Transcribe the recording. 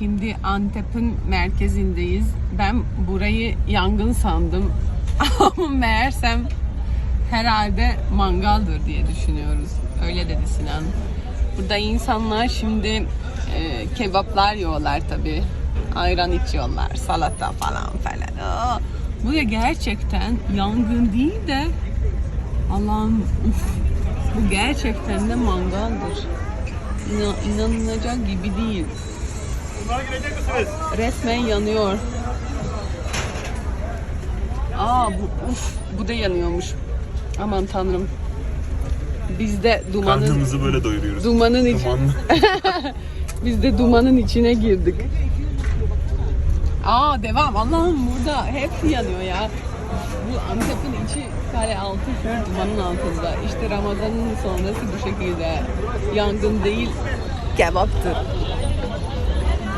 Şimdi Antep'in merkezindeyiz. Ben burayı yangın sandım. Ama meğersem herhalde mangaldır diye düşünüyoruz. Öyle dedi Sinan. Burada insanlar şimdi e, kebaplar yiyorlar tabi. Ayran içiyorlar, salata falan falan. Aa, bu ya gerçekten yangın değil de Allah'ım bu gerçekten de mangaldır. İna- inanılacak gibi değil. Bunlara girecek misiniz? Resmen yanıyor. Aa bu uf bu da yanıyormuş. Aman tanrım. Biz de dumanın Karnımızı böyle doyuruyoruz. dumanın iç, biz de dumanın içine girdik. Aa devam. Allah'ım burada hepsi yanıyor ya. Bu Antep'in içi kale altı full dumanın altında. İşte Ramazan'ın sonrası bu şekilde. Yangın değil, kebaptır.